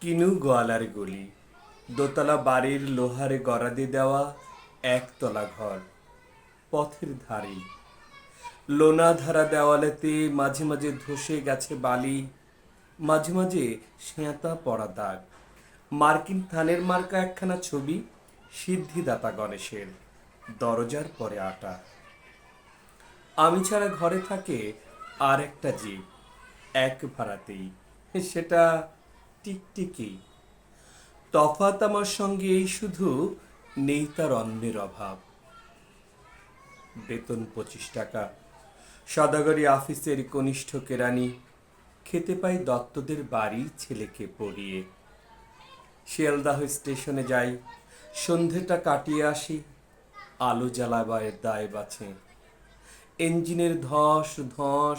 কিনু গোয়ালার গলি। দোতলা বাড়ির লোহারে গড়াদে দেওয়া একতলা ঘর, পথের ধারে। লোনা ধারা দেওয়ালেতে মাঝে মাঝে ধসে গেছে বালি, মাঝে মাঝে সেঁতা পড়া দাগ। মার্কিন থানের মার্কা একখানা ছবি, সিদ্ধিদাতা গণেশের, দরজার পরে আটা। আমি ছাড়া ঘরে থাকে আর একটা জীব, এক ভাড়াতেই। সেটা টিকটিকি। তফাত আমার সঙ্গে এই শুধু নেই তার অন্যের অভাব। বেতন পঁচিশ টাকা। সদাগরি অফিসের কনিষ্ঠ কেরানি খেতে পাই দত্তদের বাড়ি ছেলেকে পড়িয়ে। শিয়ালদাহ স্টেশনে যাই, সন্ধেটা কাটিয়ে আসি। আলো জ্বালাবার দায় বাছে। ইঞ্জিনের ধস ধস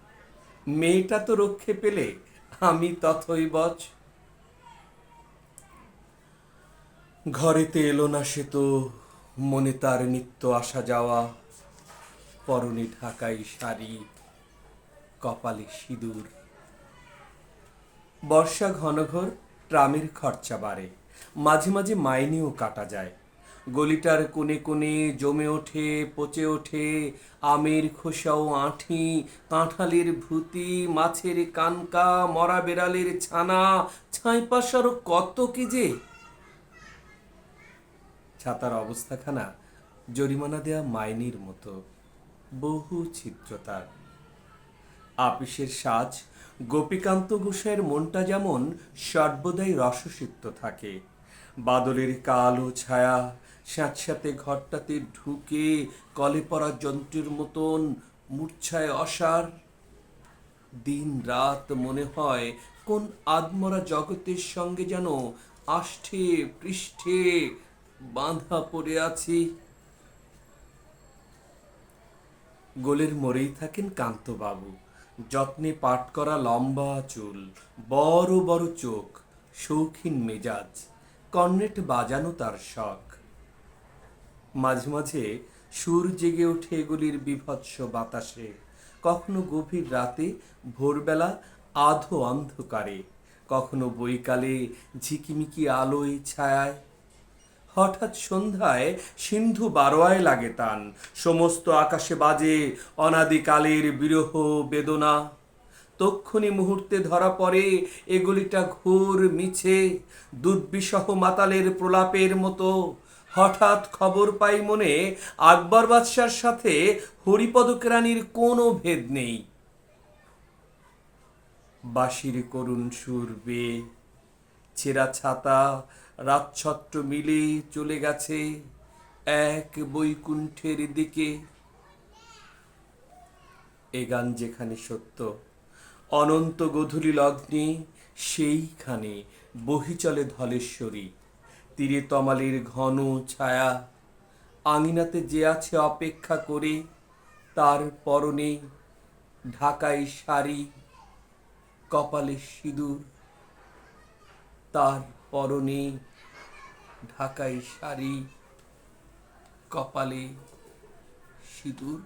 মেয়েটা তো রক্ষে পেলে আমি তথই বচ। ঘরেতে এলো না সে তো, মনে তার নিত্য আসা যাওয়া। পরনে ঢাকাই শাড়ি, কপালে সিঁদুর। বর্ষা ঘনঘোর, ট্রামের খরচা বাড়ে। মাঝে মাঝে মাইনেও কাটা যায়। গলিটার কোণে কোণে জমে ওঠে, পচে ওঠে আমের খোসাও আঁঠি, কাঁঠালের ভূতি, মাছের কানকা, মরা বেড়ালের ছানা ছাইপাশারও কত কি যে? ছাতার অবস্থাখানা জরিমানা দেয়া মাইনির মতো, বহু ছিদ্রতার আপিসের সাজ, গোপীকান্ত গোসাইয়ের মনটা যেমন সর্বদাই রসসিক্ত থাকে। বাদলের কালো ছায়া স্যাঁতস্যাঁতে ঘরটাতে ঢুকে কলে পড়া যন্ত্রের মতন মূর্ছায় অসার। দিন রাত মনে হয় কোন আদমরা জগতের সঙ্গে যেন আষ্ঠে পৃষ্ঠে বাঁধা পড়ে আছি। গোলের মোড়েই থাকেন কান্তবাবু। যত্নে পাট করা লম্বা চুল, বড় বড় চোখ, শৌখিন মেজাজ, কর্নেট বাজানো তার শখ। মাঝে মাঝে সুর জেগে ওঠে এগুলির বিভৎস বাতাসে। কখনো গভীর রাতে, ভোরবেলা, আধো অন্ধকারে। কখনো বৈকালে, ঝিকিমিকি আলোয় ছায়ায়। হঠাৎ সন্ধ্যায় সিন্ধু বারোয়ায় লাগে তান। সমস্ত আকাশে বাজে অনাদিকালের বিরহ বেদনা। তক্ষণি মুহূর্তে ধরা পড়ে এগুলিটা ঘোর মিছে দুর্বিসহ মাতালের প্রলাপের মতো। হঠাৎ খবর পাই মনে আকবর বাদশার সাথে হরিপদ কেরানির কোনো ভেদ নেই। বাঁশির করুণ সুর ছেঁড়া ছাতা রাতছত্র মিলে চলে গেছে এক বৈকুণ্ঠের দিকে। এ গান যেখানে সত্য, অনন্ত গধূলি লগ্নে সেইখানে বহি চলে ধলেশ্বরী। তীরে তমালের ঘন ছায়া, আঙিনাতে যে আছে অপেক্ষা করে, তার পরনে ঢাকায় শাড়ি, কপালে সিঁদুর, তার পরনে ঢাকায় শাড়ি, কপালে সিঁদুর।